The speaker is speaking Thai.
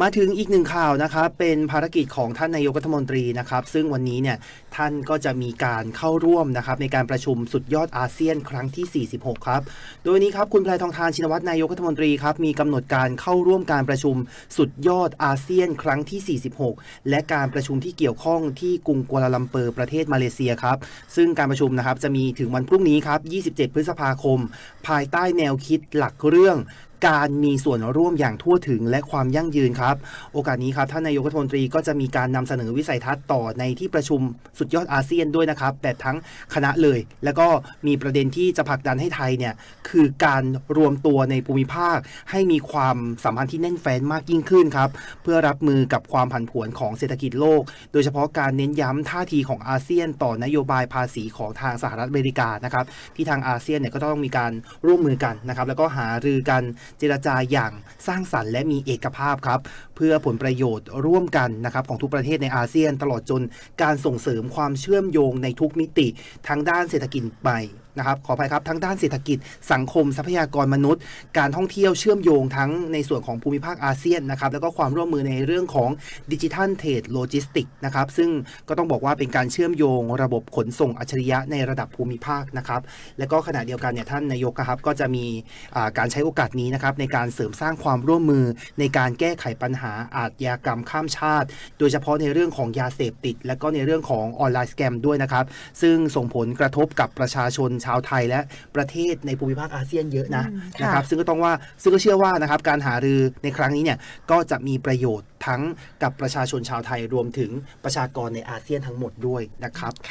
มาถึงอีกหนึ่งข่าวนะครับเป็นภารกิจของท่านนายกรัฐมนตรีนะครับซึ่งวันนี้เนี่ยท่านก็จะมีการเข้าร่วมนะครับในการประชุมสุดยอดอาเซียนครั้งที่ 46 ครับ โดยนี้ครับคุณแพรทองทานชินวัตรนายกรัฐมนตรีครับมีกำหนดการเข้าร่วมการประชุมสุดยอดอาเซียนครั้งที่ 46 และการประชุมที่เกี่ยวข้องที่กรุงกัวลาลัมเปอร์ประเทศมาเลเซียครับซึ่งการประชุมนะครับจะมีถึงวันพรุ่งนี้ครับ 27 พฤษภาคม ภายใต้แนวคิดหลักเรื่อง การมีส่วนร่วมอย่างทั่วถึงและความยั่งยืนครับ โอกาสนี้ครับท่านนายกรัฐมนตรีก็จะมีการนำเสนอวิสัยทัศน์ต่อในที่ประชุมสุดยอดอาเซียนด้วยนะครับแบบทั้งคณะเลย แล้วก็มีประเด็นที่จะผลักดันให้ไทยเนี่ยคือการรวมตัวในภูมิภาค ให้มีความสัมพันธ์ที่แน่นแฟ้นมากยิ่งขึ้นครับเพื่อรับมือกับความผันผวนของเศรษฐกิจโลก โดยเฉพาะการเน้นย้ำท่าทีของอาเซียน ต่อนโยบายภาษีของทางสหรัฐอเมริกานะครับที่ทางอาเซียนเนี่ยก็ต้องมีการร่วมมือกันนะครับแล้วก็หารือกันเจรจาอย่างสร้างสรรค์และมีเอกภาพครับ เพื่อผลประโยชน์ร่วมกันนะครับของทุกประเทศในอาเซียน ตลอดจนการส่งเสริมความเชื่อมโยงในทุกมิติทั้งด้านเศรษฐกิจใหม่ นะครับขออภัยครับทั้งด้านเศรษฐกิจสังคมทรัพยากรมนุษย์ การท่องเที่ยวเชื่อมโยงทั้งในส่วนของภูมิภาคอาเซียนนะครับแล้วก็ความร่วมมือในเรื่องของดิจิทัลเทรดโลจิสติกนะครับซึ่งก็ต้องบอกว่าเป็นการเชื่อมโยงระบบขนส่งอัจฉริยะในระดับภูมิภาคนะครับแล้วก็ขณะเดียวกันเนี่ยท่านนายกครับก็จะมีการใช้โอกาสนี้นะครับในการเสริมสร้างความร่วมมือในการแก้ไขปัญหาอาชญากรรมข้ามชาติ โดยเฉพาะในเรื่องของยาเสพติด และก็ในเรื่องของออนไลน์สแกมด้วยนะครับซึ่งส่งผลกระทบกับประชาชนชาวไทยและประเทศในภูมิภาคอาเซียนเยอะนะอืมค่ะนะครับซึ่งก็ต้องว่าซึ่งก็เชื่อว่านะครับการหารือในครั้งนี้เนี่ยก็จะมีประโยชน์ทั้งกับประชาชนชาวไทยรวมถึงประชากรในอาเซียนทั้งหมดด้วยนะครับค่ะ